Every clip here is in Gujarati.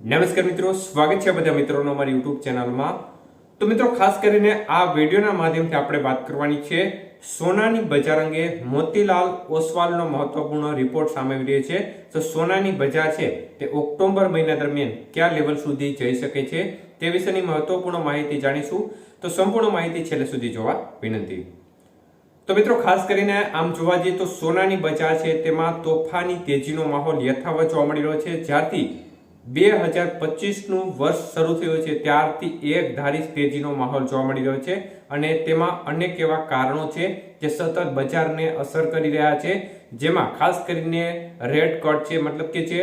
નમસ્કાર મિત્રો, સ્વાગત છે બધા મિત્રોનો અમારી યુટ્યુબ ચેનલમાં. તો મિત્રો, ખાસ કરીને આ વિડીયોના માધ્યમથી આપણે વાત કરવાની છે. સોનાની બજાર અંગે મોતીલાલ ઓસવાલનો મહત્વપૂર્ણ રિપોર્ટ સામે આવી રહ્યો છે. તો સોનાની બજાર છે તે ઓક્ટોબર મહિના દરમિયાન કયા લેવલ સુધી જઈ શકે છે તે વિશેની મહત્વપૂર્ણ માહિતી જાણીશું. તો સંપૂર્ણ માહિતી છેલ્લે સુધી જોવા વિનંતી. તો મિત્રો, ખાસ કરીને આમ જોવા જઈએ તો સોનાની બજાર છે તેમાં તોફાની તેજીનો માહોલ યથાવત જોવા મળી રહ્યો છે. જ્યારથી બે હજાર પચીસનું વર્ષ શરૂ થયું છે, ત્યારથી એક ધારી તેજીનો માહોલ જોવા મળી રહ્યો છે અને તેમાં અનેક એવા કારણો છે જે સતત બજારને અસર કરી રહ્યા છે. જેમાં ખાસ કરીને રેડ કટ છે, મતલબ કે જે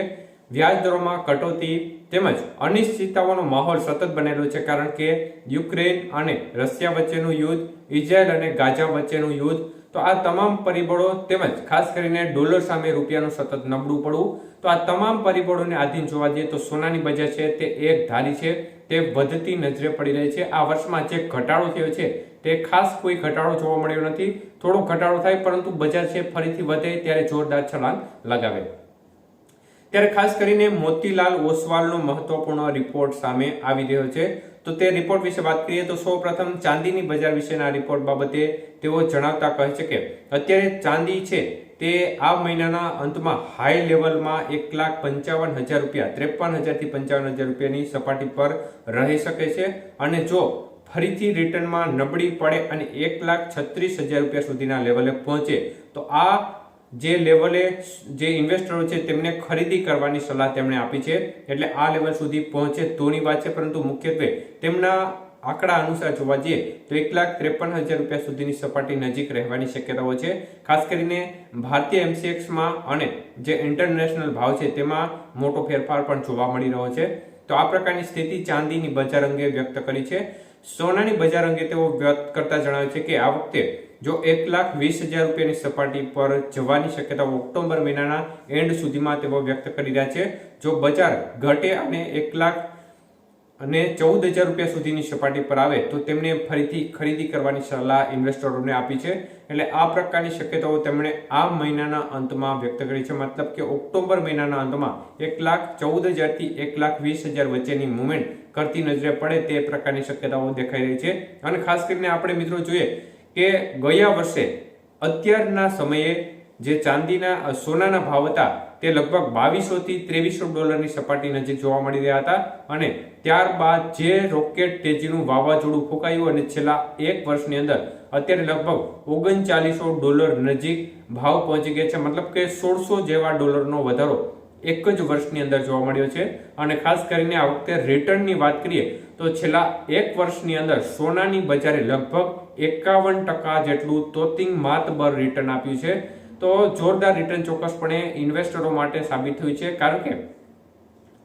વ્યાજ દરોમાં કટોતી તેમજ અનિશ્ચિતતાઓનો માહોલ સતત બનેલો છે, કારણ કે યુક્રેન અને રશિયા વચ્ચેનું યુદ્ધ, ઇઝરાયલ અને ગાઝા વચ્ચેનું યુદ્ધ તો આ તમામ પરિબળો તેમજ ખાસ કરીને ડોલર સામે રૂપિયાનું સતત નબળું પડવું, તો આ તમામ પરિબળોને આધીન જોવા જઈએ તો સોનાની બજાર છે તે એક ધારી છે, તે વધતી નજરે પડી રહી છે. આ વર્ષમાં જે ઘટાડો થયો છે તે ખાસ કોઈ ઘટાડો જોવા મળ્યો નથી. થોડો ઘટાડો થાય પરંતુ બજાર છે ફરીથી વધે ત્યારે જોરદાર છલાંગ લગાવે. ત્યારે ખાસ કરીને મોતીલાલ ઓસવાલનો મહત્વપૂર્ણ રિપોર્ટ સામે આવી રહ્યો છે. તો તે રિપોર્ટ વિશે વાત કરીએ તો સૌ પ્રથમ ચાંદીની બજાર વિશેના રિપોર્ટ બાબતે તેઓ જણાવતા કહે છે કે અત્યારે ચાંદી છે તે આ મહિનાના અંતમાં હાઈ લેવલમાં એક લાખ પંચાવન હજાર રૂપિયા, ત્રેપન હજારથી પંચાવન હજાર રૂપિયાની સપાટી પર રહી શકે છે. અને જો ફરીથી રિટર્નમાં નબળી પડે અને એક લાખ છત્રીસ હજાર રૂપિયા સુધીના લેવલે પહોંચે, તો આ જે લેવલે જે ઇન્વેસ્ટરો છે તેમને ખરીદી કરવાની સલાહ તેમણે આપી છે, એટલે આ લેવલ સુધી પહોંચે તોની વાત છે, પરંતુ મુખ્યત્વે તેમના આંકડા અનુસાર જોવા જઈએ તો એક લાખ ત્રેપન હજાર રૂપિયા સુધીની સપાટી નજીક રહેવાની શક્યતાઓ છે. ખાસ કરીને ભારતીય એમસીએક્સમાં અને જે ઇન્ટરનેશનલ ભાવ છે તેમાં મોટો ફેરફાર પણ જોવા મળી રહ્યો છે. તો આ પ્રકારની સ્થિતિ ચાંદીની બજાર અંગે વ્યક્ત કરી છે. સોનાની બજાર અંગે તેઓ વ્યક્ત કરતા જણાવે છે કે આ વખતે જો એક લાખ વીસ હજાર રૂપિયાની સપાટી પર જવાની શક્યતા ઓક્ટોબર મહિનાના એન્ડ સુધીમાં તેઓ વ્યક્ત કરી રહ્યા છે. જો બજાર ઘટે અને એક લાખ અને ચૌદ હજાર રૂપિયા સુધીની સપાટી પર આવે, તો તેમણે ફરીથી ખરીદી કરવાની સલાહ ઇન્વેસ્ટરોને આપી છે. એટલે આ પ્રકારની શક્યતાઓ તેમણે આ મહિનાના અંતમાં વ્યક્ત કરી છે. મતલબ કે ઓક્ટોબર મહિનાના અંતમાં એક લાખ ચૌદ હજારથી એક લાખ વીસ હજાર વચ્ચેની મુવમેન્ટ કરતી નજરે પડે તે પ્રકારની શક્યતાઓ દેખાઈ રહી છે. અને ખાસ કરીને આપણે મિત્રો જોઈએ કે ગયા વર્ષે અત્યારના સમયે જે ચાંદીના સોનાના ભાવ હતા, તે લગભગ બાવીસોથી ત્રેવીસો ડોલરની સપાટી નજીક જોવા મળી રહ્યા હતા અને ત્યારબાદ જે રોકેટ તેજીનું વાવાઝોડું ફૂંકાયું અને છેલ્લા એક વર્ષની અંદર અત્યારે લગભગ ઓગણચાલીસો ડોલર નજીક ભાવ પહોંચી ગયા છે. મતલબ કે સોળસો જેવા ડોલરનો વધારો એક જ વર્ષની અંદર જોવા મળ્યો છે. અને ખાસ કરીને આ વખતે રિટર્નની વાત કરીએ, તો છેલ્લા એક વર્ષની અંદર સોનાની બજારે લગભગ એકાવન ટકા જેટલું તોતિંગ માતબર રિટર્ન આપ્યું છે. તો જોરદાર રિટર્ન ચોક્કસપણે ઇન્વેસ્ટરો માટે સાબિત થયું છે. કારણ કે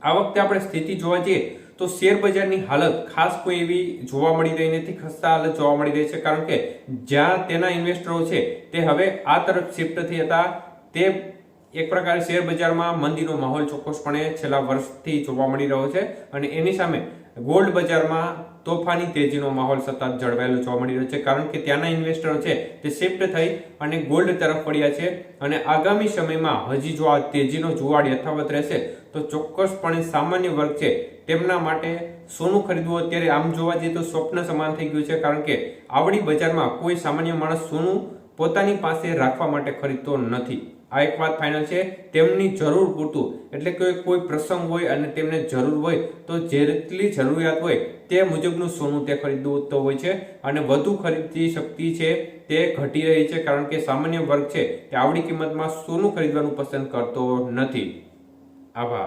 આ વખતે આપણે સ્થિતિ જોવા જઈએ, તો શેર બજારની હાલત ખાસ કોઈ એવી જોવા મળી રહી નથી. ખસ્તા હાલત જોવા મળી રહી છે. કારણ કે જ્યાં તેના ઇન્વેસ્ટરો છે, તે હવે આ તરફ શિફ્ટ થઈ હતા. તે એક પ્રકારે શેર બજારમાં મંદીનો માહોલ ચોક્કસપણે છેલ્લા વર્ષથી જોવા મળી રહ્યો છે અને એની સામે ગોલ્ડ બજારમાં તોફાની તેજીનો માહોલ સતત જળવાયેલો જોવા મળી રહ્યો છે, કારણ કે ત્યાંના ઇન્વેસ્ટરો છે તે શિફ્ટ થઈ અને ગોલ્ડ તરફ પડ્યા છે અને આગામી સમયમાં હજી જો આ તેજીનો જુવાળ યથાવત રહેશે, તો ચોક્કસપણે સામાન્ય વર્ગ છે તેમના માટે સોનું ખરીદવું અત્યારે આમ જોવા જઈએ તો સ્વપ્ન સમાન થઈ ગયું છે, કારણ કે આવડી બજારમાં કોઈ સામાન્ય માણસ સોનું પોતાની પાસે રાખવા માટે ખરીદતો નથી. આ એક વાત ફાઇનલ છે, તેમની જરૂર પૂરતું. એટલે કે કોઈ પ્રસંગ હોય અને તેમને જરૂર હોય, તો જેટલી જરૂરિયાત હોય તે મુજબનું સોનું તે ખરીદવું હોય છે. અને વધુ ખરીદતી શક્તિ છે તે ઘટી રહી છે, કારણ કે સામાન્ય વર્ગ છે તે આવડી કિંમતમાં સોનું ખરીદવાનું પસંદ કરતો નથી. આભાર.